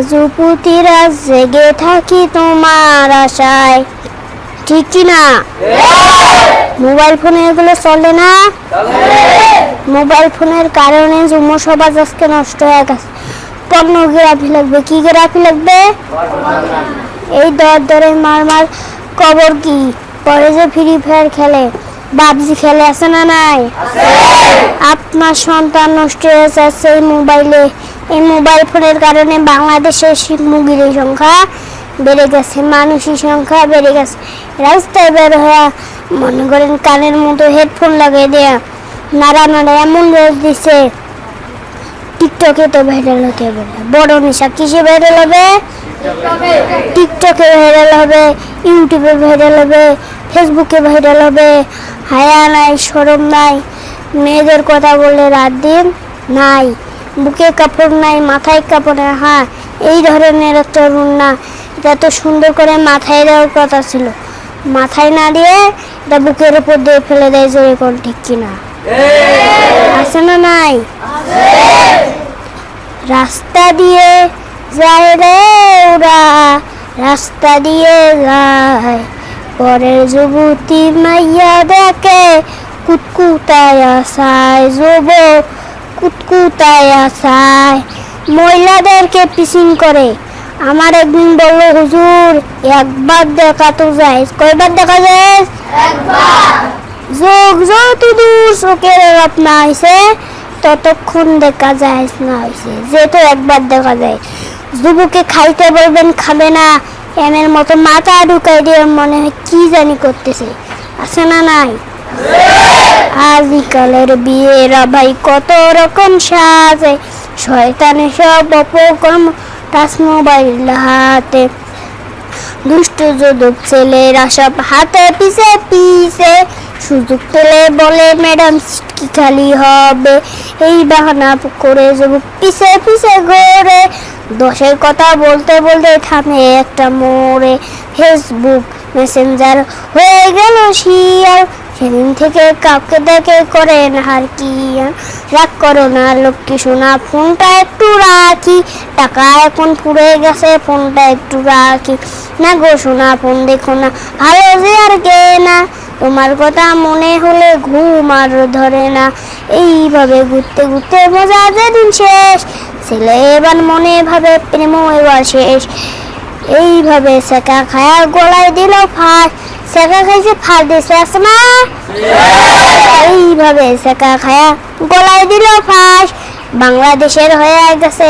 আজুপুতিরা জেগে থাকি তোমার আশায়। ঠিক কি না? মোবাইল ফোনে এগুলো চলে না? মোবাইল ফোনের কারণে যুব সমাজ আজকে নষ্ট হয়ে গেছে। পর্নোগ্রাফি লাগবে, কি গ্রাফি লাগবে? এই দর দরে মার মার কবর কি? পরে যে ফ্রি ফায়ার খেলে। বাবজি খেলে আছে না নাই? আপনার সন্তান নষ্ট হয়ে যাচ্ছে এই মোবাইলে। এই মোবাইল ফোনের কারণে বাংলাদেশের মুগির সংখ্যা বেড়ে গেছে মানুষের সংখ্যা বেড়ে গেছে। রাস্তায় বের হয়ে মনে করেন কানের মতো হেডফোন লাগিয়ে দেয়া নাড়া নাড়া এমন রোজ দিছে। টিকটকে তো ভাইরাল হতে হবে বড় নেশা কিসে ভাইরাল হবে? টিকটকে। ভাইরাল হবে ইউটিউবে ভাইরাল হবে ফেসবুকে ভাইরাল হবে। হায়া নাই সরম নাই, মেয়েদের কথা বলে রাত দিন নাই, বুকে কাপড় নাই, মাথায় কাপড় নাই। হ্যাঁ এই ধরনের একটা না এটা তো সুন্দর করে মাথায় দেওয়ার কথা ছিল। মাথায় না দিয়ে এটা বুকের উপর দিয়ে ফেলে দেয় জোরে কোন ঠিক কিনা। আছে না নাই? রাস্তা দিয়ে যায় রে ওরা রাস্তা দিয়ে যায়। পরের যুবতী মাইয়া দেখে কুতকুতায় আসায় যুব কুতকুতায় আসায় মহিলাদেরকে পিসিং করে। আমার একদিন বলল হুজুর একবার দেখা তো যায়। কয়বার দেখা যায়? যোগ যত দূর চোখের আপনা হয়েছে ততক্ষণ দেখা যায় না হয়েছে যেহেতু একবার দেখা যায়। যুবকে খাইতে বলবেন খাবে না। এমের মতো মাথা ঢুকাই দিয়ে মনে হয় কি জানি করতেছে। আছে না নাই? আজকালের বিয়েরা ভাই কত রকম সাজে। শয়তানে সব অপকর্ম টাচ মোবাইল হাতে। দুষ্ট যদুক ছেলেরা সব হাতে পিছে পিছে। সুযোগ পেলে বলে, ম্যাডাম কি খালি হবে। এই বাহানা করে যুবক পিছে পিছে ঘোরে। দশের কথা বলতে বলতে থামে একটা মোড়ে ফেসবুক মেসেঞ্জার হয়ে গেল শিয়ার সেদিন থেকে কাউকে দেখে করেন আর কি। রাগ করো না লক্ষ্মী শোনা ফোনটা একটু রাখি। টাকা এখন ফুরে গেছে, ফোনটা একটু রাখি। না গো শোনা ফোন দেখো না, ভালো যে আর গে না তোমার কথা মনে হলে ঘুম আর ধরে না। এইভাবে ঘুরতে ঘুরতে মজা যেদিন শেষ। ছেলে। এবার মনে ভাবে প্রেম এবার শেষ। এইভাবে সেকা খায়া গলায় দিল ফাঁস। সেকা খাইছে ফাঁস দিছে না? এইভাবে সেকা খায়া গলায় দিল ফাঁস। বাংলাদেশের হয়ে গেছে